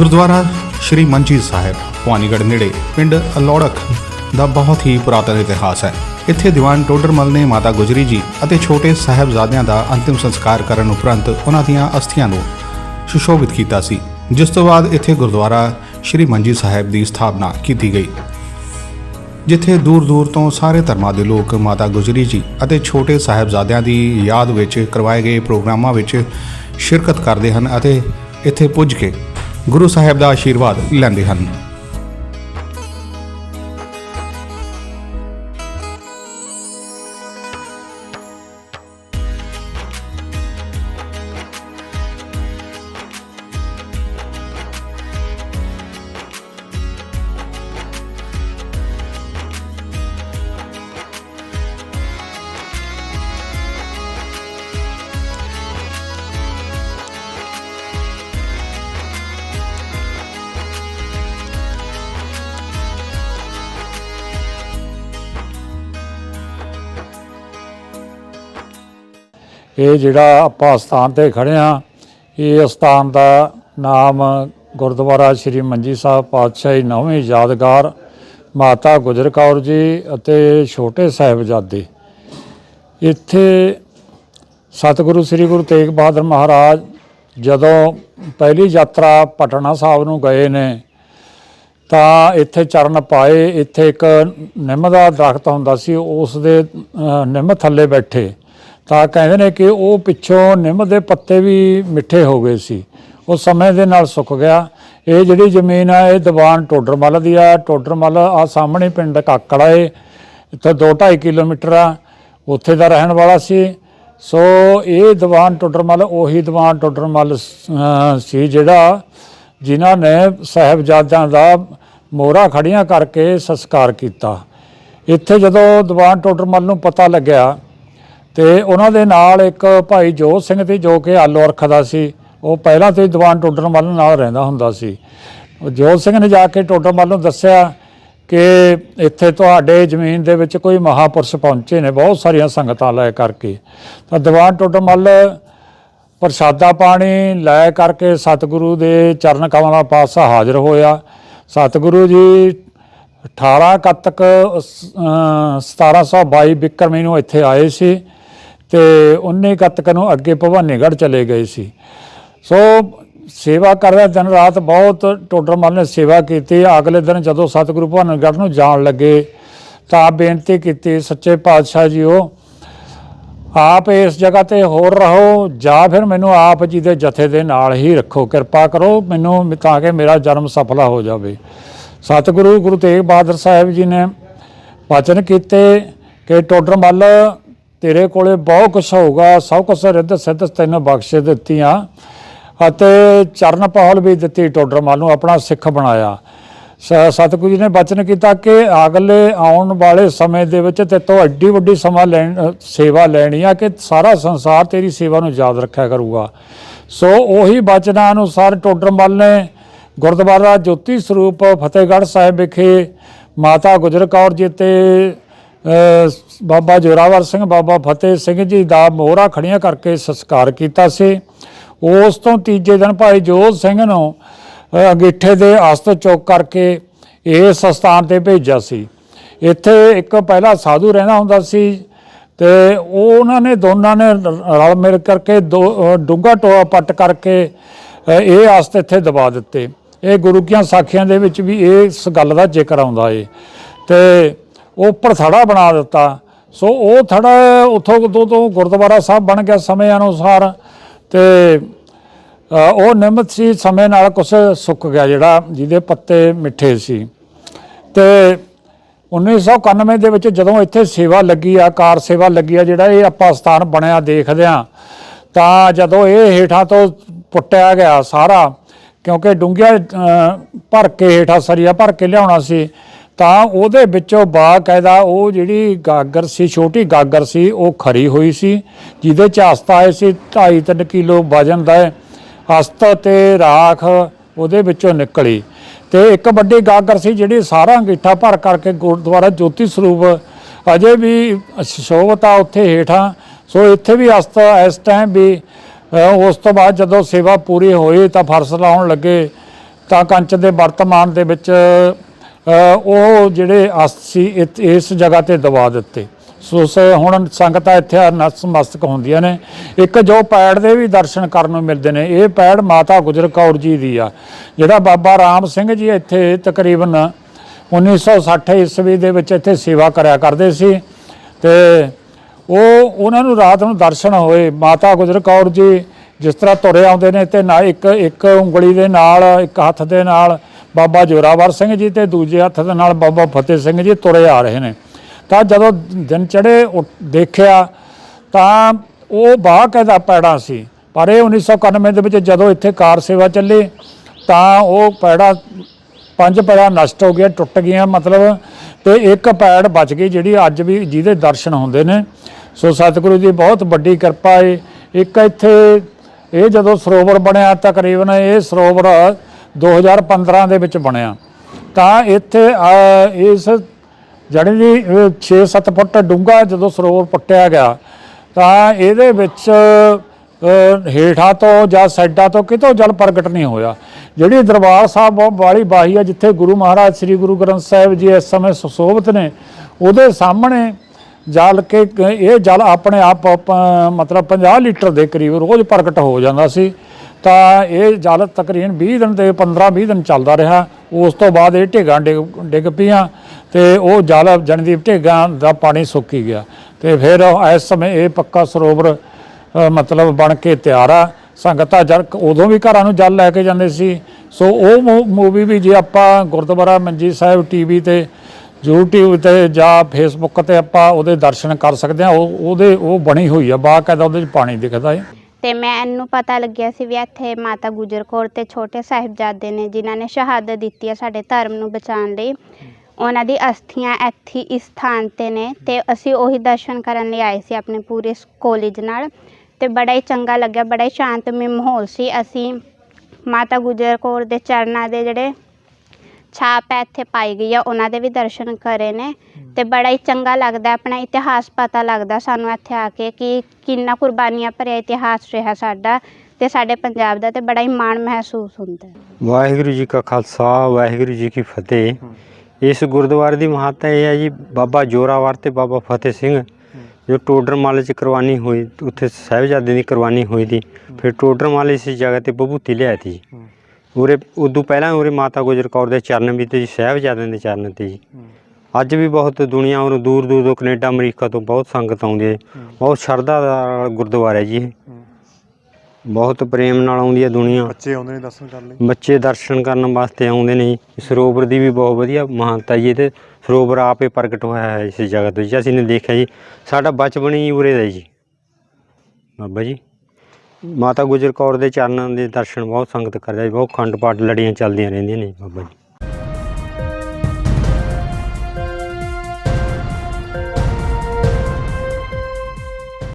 ਗੁਰਦੁਆਰਾ ਸ਼੍ਰੀ ਮੰਜੀ ਸਾਹਿਬ, ਭਵਾਨੀਗੜ੍ਹ ਨੇੜੇ, ਪਿੰਡ ਅਲੌੜਕ ਦਾ ਬਹੁਤ ਹੀ ਪੁਰਾਤਨ ਇਤਿਹਾਸ ਹੈ। ਇੱਥੇ ਦੀਵਾਨ ਟੋਡਰਮਲ ਨੇ ਮਾਤਾ ਗੁਜਰੀ ਜੀ ਅਤੇ ਛੋਟੇ ਸਾਹਿਬਜ਼ਾਦਿਆਂ ਦਾ ਅੰਤਿਮ ਸੰਸਕਾਰ ਕਰਨ ਉਪਰੰਤ ਉਹਨਾਂ ਦੀਆਂ ਅਸਥੀਆਂ ਨੂੰ ਸੁਸ਼ੋਭਿਤ ਕੀਤਾ ਸੀ। ਜਿਸ ਤੋਂ ਬਾਅਦ ਇੱਥੇ ਗੁਰਦੁਆਰਾ ਸ਼੍ਰੀ ਮੰਜੀ ਸਾਹਿਬ ਦੀ ਸਥਾਪਨਾ ਕੀਤੀ ਗਈ। ਜਿੱਥੇ ਦੂਰ ਦੂਰ ਤੋਂ ਸਾਰੇ ਧਰਮਾਂ ਦੇ ਲੋਕ ਮਾਤਾ ਗੁਜਰੀ ਜੀ ਅਤੇ ਛੋਟੇ ਸਾਹਿਬਜ਼ਾਦਿਆਂ ਦੀ ਯਾਦ ਵਿੱਚ ਕਰਵਾਏ ਗਏ ਪ੍ਰੋਗਰਾਮਾਂ ਵਿੱਚ ਸ਼ਿਰਕਤ ਕਰਦੇ ਹਨ ਅਤੇ ਇੱਥੇ ਪੁੱਜ ਕੇ ਗੁਰੂ ਸਾਹਿਬ ਦਾ ਆਸ਼ੀਰਵਾਦ ਲੈਂਦੇ ਹਨ। ਇਹ ਜਿਹੜਾ ਆਪਾਂ ਸਥਾਨ ਤੇ ਖੜੇ ਆ ਇਹ ਸਥਾਨ ਦਾ ਨਾਮ ਗੁਰਦੁਆਰਾ ਸ੍ਰੀ ਮੰਜੀ ਸਾਹਿਬ ਪਾਤਸ਼ਾਹੀ ਨੌਵੀਂ ਯਾਦਗਾਰ ਮਾਤਾ ਗੁਜਰ ਕੌਰ ਜੀ ਅਤੇ ਛੋਟੇ ਸਾਹਿਬਜ਼ਾਦੇ। ਇੱਥੇ ਸਤਿਗੁਰੂ ਸ੍ਰੀ ਗੁਰੂ ਤੇਗ ਬਹਾਦਰ ਮਹਾਰਾਜ ਜਦੋਂ ਪਹਿਲੀ ਯਾਤਰਾ ਪਟਨਾ ਸਾਹਿਬ ਨੂੰ ਗਏ ਨੇ, ਤਾਂ ਇੱਥੇ ਚਰਨ ਪਾਏ, ਇੱਥੇ ਇੱਕ ਨਿੰਮ ਦਾ ਦਰਖਤ ਹੁੰਦਾ ਸੀ, ਉਸ ਦੇ ਨਿੰਮ ਥੱਲੇ ਬੈਠੇ। ਤਾਂ ਕਹਿੰਦੇ ਨੇ ਕਿ ਉਹ ਪਿੱਛੋਂ ਨਿੰਮ ਦੇ ਪੱਤੇ ਵੀ ਮਿੱਠੇ ਹੋ ਗਏ ਸੀ। ਉਹ ਸਮੇਂ ਦੇ ਨਾਲ ਸੁੱਕ ਗਿਆ। ਇਹ ਜਿਹੜੀ ਜ਼ਮੀਨ ਆ, ਇਹ ਦੀਵਾਨ ਟੋਡਰਮਲ ਦੀ ਆ। ਟੋਡਰਮੱਲ ਆ ਸਾਹਮਣੇ ਪਿੰਡ ਕਾਕੜਾ ਏ। ਇੱਥੇ 2.5 ਕਿਲੋਮੀਟਰ ਆ। ਉੱਥੇ ਦਾ ਰਹਿਣ ਵਾਲਾ ਸੀ। ਸੋ ਇਹ ਦੀਵਾਨ ਟੋਡਰਮਲ, ਉਹੀ ਦੀਵਾਨ ਟੋਡਰਮਲ ਸੀ ਜਿਹੜਾ ਜਿਨ੍ਹਾਂ ਨੇ ਸਾਹਿਬਜ਼ਾਦਿਆਂ ਦਾ ਮੋਹਰਾਂ ਖੜੀਆਂ ਕਰਕੇ ਸੰਸਕਾਰ ਕੀਤਾ। ਇੱਥੇ ਜਦੋਂ ਦੀਵਾਨ ਟੋਡਰਮਲ ਨੂੰ ਪਤਾ ਲੱਗਿਆ ਤੇ ਉਹਨਾਂ ਦੇ ਨਾਲ ਇੱਕ ਭਾਈ ਜੋਤ ਸਿੰਘ ਤੇ ਜੋ ਕਿ ਆਲੂ ਅਰਖ ਦਾ ਸੀ। ਉਹ ਪਹਿਲਾਂ ਤੋਂ ਹੀ ਦੀਵਾਨ ਟੋਡਰਮੱਲ ਨਾਲ ਰਹਿੰਦਾ ਹੁੰਦਾ ਸੀ। ਜੋਤ ਸਿੰਘ ਨੇ ਜਾ ਕੇ ਟੋਡਰਮੱਲ ਨੂੰ ਦੱਸਿਆ ਕਿ ਇੱਥੇ ਤੁਹਾਡੇ ਜ਼ਮੀਨ ਦੇ ਵਿੱਚ ਕੋਈ ਮਹਾਪੁਰਸ਼ ਪਹੁੰਚੇ ਨੇ, ਬਹੁਤ ਸਾਰੀਆਂ ਸੰਗਤਾਂ ਲੈ ਕਰਕੇ। ਤਾਂ ਦੀਵਾਨ ਟੋਡਰਮੱਲ ਪ੍ਰਸ਼ਾਦਾ ਪਾਣੀ ਲੈ ਕਰਕੇ ਸਤਿਗੁਰੂ ਦੇ ਚਰਨ ਕਮਲਾਂ ਪਾਸਾ ਹਾਜ਼ਰ ਹੋਇਆ। ਸਤਿਗੁਰੂ ਜੀ 18 ਕੱਤਕ 1722 ਬਿਕਰਮੀ ਨੂੰ ਇੱਥੇ ਆਏ ਸੀ। ਤੇ 19 ਕੱਤਕ ਨੂੰ ਅੱਗੇ ਭਵਾਨੀਗੜ੍ਹ ਚਲੇ ਗਏ ਸੀ। ਸੋ ਸੇਵਾ ਕਰਦਾ ਦਿਨ ਰਾਤ ਬਹੁਤ ਟੋਡਰਮਲ ਨੇ ਸੇਵਾ ਕੀਤੀ। ਅਗਲੇ ਦਿਨ ਜਦੋਂ ਸਤਿਗੁਰੂ ਭਵਾਨੀਗੜ੍ਹ ਨੂੰ ਜਾਣ ਲੱਗੇ ਤਾਂ ਬੇਨਤੀ ਕੀਤੀ, ਸੱਚੇ ਪਾਤਸ਼ਾਹ ਜੀਓ, ਆਪ ਇਸ ਜਗ੍ਹਾ ਤੇ ਹੋਰ ਰਹੋ, ਜਾਂ ਫਿਰ ਮੈਨੂੰ ਆਪ ਜੀ ਦੇ ਜਥੇ ਦੇ ਨਾਲ ਹੀ ਰੱਖੋ। ਕਿਰਪਾ ਕਰੋ ਮੈਨੂੰ ਤਾਂ ਕਿ ਮੇਰਾ ਜਨਮ ਸਫਲਾ ਹੋ ਜਾਵੇ। ਸਤਿਗੁਰੂ ਗੁਰੂ ਤੇਗ ਬਹਾਦਰ ਸਾਹਿਬ ਜੀ ਨੇ ਵਚਨ ਕੀਤੇ ਕਿ ਟੋਡਰਮੱਲ ਤੇਰੇ ਕੋਲੇ ਬਹੁਤ ਕੁਛ ਹੋਊਗਾ, ਸਭ ਕੁਛ ਰਿੱਧ ਸਿੱਧ ਤੈਨੂੰ ਬਖਸ਼ ਦਿੱਤੀਆਂ। ਅਤੇ ਚਰਨ ਪਹਲ ਵੀ ਦਿੱਤੀ ਟੋਡਰਮਲ ਨੂੰ, ਆਪਣਾ ਸਿੱਖ ਬਣਾਇਆ। ਸ- ਸਤਿਗੁਰੂ ਜੀ ਨੇ ਬਚਨ ਕੀਤਾ ਕਿ ਅਗਲੇ ਆਉਣ ਵਾਲੇ ਸਮੇਂ ਦੇ ਵਿੱਚ ਤੇ ਤੋਂ ਐਡੀ ਵੱਡੀ ਸਮਾਂ ਲੈਣ, ਸੇਵਾ ਲੈਣੀ ਆ ਕਿ ਸਾਰਾ ਸੰਸਾਰ ਤੇਰੀ ਸੇਵਾ ਨੂੰ ਯਾਦ ਰੱਖਿਆ ਕਰੂਗਾ। ਸੋ ਉਹੀ ਬਚਨਾਂ ਅਨੁਸਾਰ ਟੋਡਰਮਲ ਨੇ ਗੁਰਦੁਆਰਾ ਜੋਤੀ ਸਰੂਪ ਫਤਿਹਗੜ੍ਹ ਸਾਹਿਬ ਵਿਖੇ ਮਾਤਾ ਗੁਜਰ ਕੌਰ ਜੀ ਤੇ ਬਾਬਾ ਜੋਰਾਵਰ ਸਿੰਘ ਬਾਬਾ ਫਤਿਹ ਸਿੰਘ ਜੀ ਦਾ ਮੋਹਰਾ ਖੜੀਆਂ ਕਰਕੇ ਸੰਸਕਾਰ ਕੀਤਾ ਸੀ। ਉਸ ਤੋਂ ਤੀਜੇ ਦਿਨ ਭਾਈ ਜੋਤ ਸਿੰਘ ਨੂੰ ਅ, ਅੰਗੀਠੇ ਦੇ ਅਸਤ ਚੁੱਕ ਕਰਕੇ ਇਸ ਸਥਾਨ ਤੇ ਭੇਜਿਆ ਸੀ। ਇੱਥੇ ਇੱਕ ਪਹਿਲਾ ਸਾਧੂ ਰਹਿੰਦਾ ਹੁੰਦਾ ਸੀ ਤੇ ਉਹ ਉਹਨਾਂ ਨੇ ਦੋਨਾਂ ਨੇ ਰਲ ਮਿਲ ਕਰਕੇ ਦੋ ਡੂੰਘਾ ਟੋਆ ਪੱਟ ਕਰਕੇ ਇਹ ਅਸਤ ਇੱਥੇ ਦਬਾ ਦਿੱਤੇ। ਇਹ ਗੁਰੂ ਕੀਆਂ ਸਾਖੀਆਂ ਦੇ ਵਿੱਚ ਵੀ ਇਸ ਗੱਲ ਦਾ ਜ਼ਿਕਰ ਆਉਂਦਾ ਏ। ਤੇ ਉਹ ਉੱਪਰ ਬਣਾ ਦਿੱਤਾ। ਸੋ ਉਹ ਥੜਾ ਉਥੋਂ ਤੋਂ ਤੋਂ ਗੁਰਦੁਆਰਾ ਸਾਹਿਬ ਬਣ ਗਿਆ ਸਮੇਂ ਅਨੁਸਾਰ ਤੇ ਉਹ ਨਿਮਤ ਸੀ, ਸਮੇਂ ਨਾਲ ਕੁਛ ਸੁੱਕ ਗਿਆ ਜਿਹੜਾ ਜਿਹਦੇ ਪੱਤੇ ਮਿੱਠੇ ਸੀ। ਤੇ 1991 ਦੇ ਵਿੱਚ ਜਦੋਂ ਇੱਥੇ ਸੇਵਾ ਲੱਗੀ ਆ, ਕਾਰ ਸੇਵਾ ਲੱਗੀ ਆ, ਜਿਹੜਾ ਇਹ ਆਪਾਂ ਸਥਾਨ ਬਣਿਆ ਦੇਖਦੇ ਆ ਤਾਂ ਜਦੋਂ ਇਹ ਹੇਠਾਂ ਤੋਂ ਪੁੱਟਿਆ ਗਿਆ ਸਾਰਾ, ਕਿਉਂਕਿ ਡੂੰਘਿਆ ਭਰ ਕੇ ਹੇਠਾਂ ਸਰੀਆ ਭਰ ਕੇ ਲਿਆਉਣਾ ਸੀ ਤਾਂ ਉਹਦੇ ਵਿੱਚੋਂ ਬਾਕਾਇਦਾ ਉਹ ਜਿਹੜੀ ਗਾਗਰ ਸੀ, ਛੋਟੀ ਗਾਗਰ ਸੀ, ਉਹ ਖਰੀ ਹੋਈ ਸੀ, ਜਿਹਦੇ ਚ ਅਸਤਾ ਆਏ ਸੀ 2.5 ਕਿਲੋ ਵਜਨ ਦਾ ਅਸਤ ਤੇ ਰਾਖ ਉਹਦੇ ਵਿੱਚੋਂ ਨਿਕਲੀ। ਤੇ ਇੱਕ ਵੱਡੀ ਗਾਗਰ ਸੀ ਜਿਹੜੀ ਸਾਰਾ ਅੰਗੀਠਾ ਭਰ ਕਰਕੇ ਗੁਰਦੁਆਰਾ ਜੋਤੀ ਸਰੂਪ ਅਜੇ ਵੀ ਸ਼ੋਭਤ ਆ ਉੱਥੇ ਹੇਠਾਂ। ਸੋ ਇੱਥੇ ਵੀ ਅਸਤ ਇਸ ਟਾਈਮ ਵੀ ਉਸ ਤੋਂ ਬਾਅਦ ਜਦੋਂ ਸੇਵਾ ਪੂਰੀ ਹੋਈ ਤਾਂ ਫਰਸ਼ ਲਾਉਣ ਲੱਗੇ ਤਾਂ ਕੰਚ ਦੇ ਵਰਤਮਾਨ ਦੇ ਵਿੱਚ ਉਹ ਜਿਹੜੇ ਅਸਥ ਸੀ ਇਤ- ਇਸ ਜਗ੍ਹਾ ਤੇ ਦਬਾ ਦਿੱਤੇ। ਸੋ ਹੁਣ ਸੰਗਤਾਂ ਇੱਥੇ ਨਤਮਸਤਕ ਹੁੰਦੀਆਂ ਨੇ। ਇੱਕ ਜੋ ਪੈੜ ਦੇ ਵੀ ਦਰਸ਼ਨ ਕਰਨ ਨੂੰ ਮਿਲਦੇ ਨੇ, ਇਹ ਪੈੜ ਮਾਤਾ ਗੁਜਰ ਕੌਰ ਜੀ ਦੀ ਆ। ਜਿਹੜਾ ਬਾਬਾ ਰਾਮ ਸਿੰਘ ਜੀ ਇੱਥੇ ਤਕਰੀਬਨ 1960 ਈਸਵੀ ਦੇ ਵਿੱਚ ਇੱਥੇ ਸੇਵਾ ਕਰਿਆ ਕਰਦੇ ਸੀ ਤੇ ਉਹ, ਉਹਨਾਂ ਨੂੰ ਰਾਤ ਨੂੰ ਦਰਸ਼ਨ ਹੋਏ। ਮਾਤਾ ਗੁਜਰ ਕੌਰ ਜੀ ਜਿਸ ਤਰ੍ਹਾਂ ਤੁਰੇ ਆਉਂਦੇ ਨੇ ਤੇ ਨਾ ਇੱਕ ਇੱਕ ਉਂਗਲੀ ਦੇ ਨਾਲ, ਇੱਕ ਹੱਥ ਦੇ ਨਾਲ ਬਾਬਾ ਜੋਰਾਵਰ ਸਿੰਘ ਜੀ ਤੇ ਦੂਜੇ ਹੱਥ ਦੇ ਨਾਲ ਬਾਬਾ ਫਤਿਹ ਸਿੰਘ ਜੀ ਤੁਰੇ ਆ ਰਹੇ ਨੇ। ਤਾਂ ਜਦੋਂ ਦਿਨ ਚੜੇ ਦੇਖਿਆ ਤਾਂ ਉਹ ਬਾਕਾਇਦਾ ਪੈੜਾ ਸੀ। ਪਰ ਇਹ 1991 ਦੇ ਵਿੱਚ ਜਦੋਂ ਇੱਥੇ ਕਾਰ ਸੇਵਾ ਚੱਲੀ ਤਾਂ ਉਹ ਪੈੜਾ, ਪੰਜ ਪੈੜਾ ਨਸ਼ਟ ਹੋ ਗਿਆ, ਟੁੱਟ ਗਈਆਂ ਮਤਲਬ ਤੇ ਇੱਕ ਪੈੜ ਬਚ ਗਈ ਜਿਹੜੀ ਅੱਜ ਵੀ ਜਿਹਦੇ ਦਰਸ਼ਨ ਹੁੰਦੇ ਨੇ। ਸੋ ਸਤਿਗੁਰੂ ਦੀ ਬਹੁਤ ਵੱਡੀ ਕਿਰਪਾ ਹੈ ਇੱਕ ਇੱਥੇ ਇਹ ਜਦੋਂ ਸਰੋਵਰ ਬਣਿਆ ਤਕਰੀਬਨ ਇਹ ਸਰੋਵਰ 2015 ਦੇ ਵਿੱਚ ਬਣਿਆ। ਤਾਂ ਇੱਥੇ ਇਸ ਜਿਹੜੀ ਦੀ 6-7 ਫੁੱਟ ਡੂੰਘਾ ਜਦੋਂ ਸਰੋਵਰ ਪੱਟਿਆ ਗਿਆ, ਤਾਂ ਇਹਦੇ ਵਿੱਚ ਹੇਠਾਂ ਤੋਂ ਜਾਂ ਸਾਈਡਾਂ ਤੋਂ ਕਿਤੋਂ ਜਲ ਪ੍ਰਗਟ ਨਹੀਂ ਹੋਇਆ। ਜਿਹੜੀ ਦਰਬਾਰ ਸਾਹਿਬ ਬਹੁਤ ਵਾਲੀ ਬਾਹੀ ਆ, ਜਿੱਥੇ ਗੁਰੂ ਮਹਾਰਾਜ, ਸ੍ਰੀ ਗੁਰੂ ਗ੍ਰੰਥ ਸਾਹਿਬ ਜੀ ਇਸ ਸਮੇਂ ਸੁਸ਼ੋਭਿਤ ਨੇ, ਉਹਦੇ ਸਾਹਮਣੇ ਜਲ ਕੇ ਕ- ਇਹ ਜਲ ਆਪਣੇ ਆਪ ਪ- ਮਤਲਬ 50 ਲੀਟਰ ਦੇ ਕਰੀਬ ਰੋਜ਼ ਪ੍ਰਗਟ ਹੋ ਜਾਂਦਾ ਸੀ। ਤਾਂ ਇਹ ਜਲ ਤਕਰੀਬਨ 20 ਦਿਨ ਤੇ 15-20 ਦਿਨ ਚੱਲਦਾ ਰਿਹਾ। ਉਸ ਤੋਂ ਬਾਅਦ ਇਹ ਢੇਗਾਂ ਡਿੱਗ ਡਿੱਗ ਪਈਆਂ ਤੇ ਉਹ ਜਲ ਜਨਦੀਪ ਢੇਗਾਂ ਦਾ ਪਾਣੀ ਸੁੱਕੀ ਗਿਆ। ਤੇ ਫਿਰ ਇਸ ਸਮੇਂ ਇਹ ਪੱਕਾ ਸਰੋਵਰ ਅ, ਮਤਲਬ ਬਣ ਕੇ ਤਿਆਰ ਆ। ਸੰਗਤਾਂ ਜਲ ਉਦੋਂ ਵੀ ਘਰਾਂ ਨੂੰ ਜਲ ਲੈ ਕੇ ਜਾਂਦੇ ਸੀ। ਸੋ ਉਹ ਮੂਵੀ ਵੀ ਜੇ ਆਪਾਂ ਗੁਰਦੁਆਰਾ ਮੰਜੀ ਸਾਹਿਬ ਟੀਵੀ ਤੇ YouTube ਤੇ ਜਾਂ ਫੇਸਬੁੱਕ ਤੇ ਆਪਾਂ ਉਹਦੇ ਦਰਸ਼ਨ ਕਰ ਸਕਦੇ ਹਾਂ। ਉਹ ਉਹਦੇ ਉਹ ਬਣੀ ਹੋਈ ਆ, ਬਾਕਾਇਦਾ ਉਹਦੇ 'ਚ ਪਾਣੀ ਦਿਖਦਾ ਹੈ ਤੇ ਮੈਨੂੰ ਪਤਾ ਲੱਗਿਆ ਸੀ ਵੀ ਇੱਥੇ ਮਾਤਾ ਗੁਜਰ ਕੌਰ ਤੇ ਛੋਟੇ ਸਾਹਿਬਜ਼ਾਦੇ ਨੇ, ਜਿਨ੍ਹਾਂ ਨੇ ਸ਼ਹਾਦਤ ਦਿੱਤੀ ਹੈ ਸਾਡੇ ਧਰਮ ਨੂੰ ਬਚਾਉਣ ਲਈ। ਉਹਨਾਂ ਦੀ ਅਸਥੀਆਂ ਇੱਥੇ ਇਸ ਸਥਾਨ ਤੇ ਨੇ ਤੇ ਅਸੀਂ ਉਹੀ ਦਰਸ਼ਨ ਕਰਨ ਲਈ ਆਏ ਸੀ ਆਪਣੇ ਪੂਰੇ ਕਾਲਜ ਨਾਲ। ਤੇ ਬੜਾ ਹੀ ਚੰਗਾ ਲੱਗਿਆ, ਬੜਾ ਹੀ ਸ਼ਾਂਤਮਈ ਮਾਹੌਲ ਸੀ। ਅਸੀਂ ਮਾਤਾ ਗੁਜਰ ਕੌਰ ਦੇ ਚਰਨਾਂ ਦੇ ਜਿਹੜੇ ਛਾਪ ਹੈ ਇੱਥੇ ਪਾਈ ਗਈ ਆ ਉਹਨਾਂ ਦੇ ਵੀ ਦਰਸ਼ਨ ਕਰੇ ਨੇ। ਤੇ ਬੜਾ ਹੀ ਚੰਗਾ ਲੱਗਦਾ ਆਪਣਾ ਇਤਿਹਾਸ ਪਤਾ ਲੱਗਦਾ ਸਾਨੂੰ ਇੱਥੇ ਆ ਕੇ ਕਿ ਕਿੰਨਾ ਕੁਰਬਾਨੀਆਂ ਭਰਿਆ ਇਤਿਹਾਸ ਰਿਹਾ ਸਾਡਾ ਤੇ ਸਾਡੇ ਪੰਜਾਬ ਦਾ ਤੇ ਬੜਾ ਹੀ ਮਾਣ ਮਹਿਸੂਸ ਹੁੰਦਾ ਹੈ। ਵਾਹਿਗੁਰੂ ਜੀ ਕਾ ਖਾਲਸਾ ਵਾਹਿਗੁਰੂ ਜੀ ਕੀ ਫਤਿਹ। ਇਸ ਗੁਰਦੁਆਰੇ ਦੀ ਮਹੱਤਤਾ ਇਹ ਹੈ ਜੀ ਬਾਬਾ ਜੋਰਾਵਰ ਤੇ ਬਾਬਾ ਫਤਿਹ ਸਿੰਘ ਜੋ ਟੋਡਰਮਲ ਚ ਕੁਰਬਾਨੀ ਹੋਈ ਉੱਥੇ ਸਾਹਿਬਜ਼ਾਦੇ ਦੀ ਕੁਰਬਾਨੀ ਹੋਈ ਸੀ ਫਿਰ ਟੋਡਰਮਲ ਇਸ ਜਗ੍ਹਾ ਤੇ ਬਭੂਤੀ ਲਿਆਈ ਸੀ ਉਰੇ ਉਦੋਂ ਪਹਿਲਾਂ ਉਰੇ ਮਾਤਾ ਗੁਜਰ ਕੌਰ ਦੇ ਚਰਨ ਵੀ ਤੇ ਜੀ ਸਾਹਿਬਜ਼ਾਦਿਆਂ ਦੇ ਚਰਨ ਤੇ ਜੀ। ਅੱਜ ਵੀ ਬਹੁਤ ਦੁਨੀਆ ਉਰੋਂ ਦੂਰ ਦੂਰ ਤੋਂ ਕੈਨੇਡਾ ਅਮਰੀਕਾ ਤੋਂ ਬਹੁਤ ਸੰਗਤ ਆਉਂਦੀ ਹੈ। ਬਹੁਤ ਸ਼ਰਧਾ ਦਾ ਗੁਰਦੁਆਰਾ ਹੈ ਜੀ ਇਹ। ਬਹੁਤ ਪ੍ਰੇਮ ਨਾਲ ਆਉਂਦੀ ਹੈ ਦੁਨੀਆ। ਬੱਚੇ ਆਉਂਦੇ ਨੇ ਦਰਸ਼ਨ ਕਰਨ ਲਈ? ਬੱਚੇ ਦਰਸ਼ਨ ਕਰਨ ਵਾਸਤੇ ਆਉਂਦੇ ਨੇ ਜੀ। ਸਰੋਵਰ ਦੀ ਵੀ ਬਹੁਤ ਵਧੀਆ ਮਹਾਨਤਾ ਜੀ ਤੇ ਸਰੋਵਰ ਆਪੇ ਪ੍ਰਗਟ ਹੋਇਆ ਹੈ ਇਸ ਜਗ੍ਹਾ ਤੋਂ ਜੀ ਅਸੀਂ ਨੇ ਦੇਖਿਆ ਜੀ ਸਾਡਾ ਬਚਪਨ ਹੀ ਉਰੇ ਦਾ ਜੀ। ਬਾਬਾ ਜੀ। ਮਾਤਾ ਗੁਜਰ ਕੌਰ ਦੇ ਚਰਨਾਂ ਦੇ ਦਰਸ਼ਨ ਬਹੁਤ ਸੰਗਤ ਕਰਦਾ ਜੀ ਬਹੁਤ ਖੰਡ ਪਾਠ ਲੜੀਆਂ ਚੱਲਦੀਆਂ ਰਹਿੰਦੀਆਂ ਨੇ ਜੀ ਬਾਬਾ ਜੀ।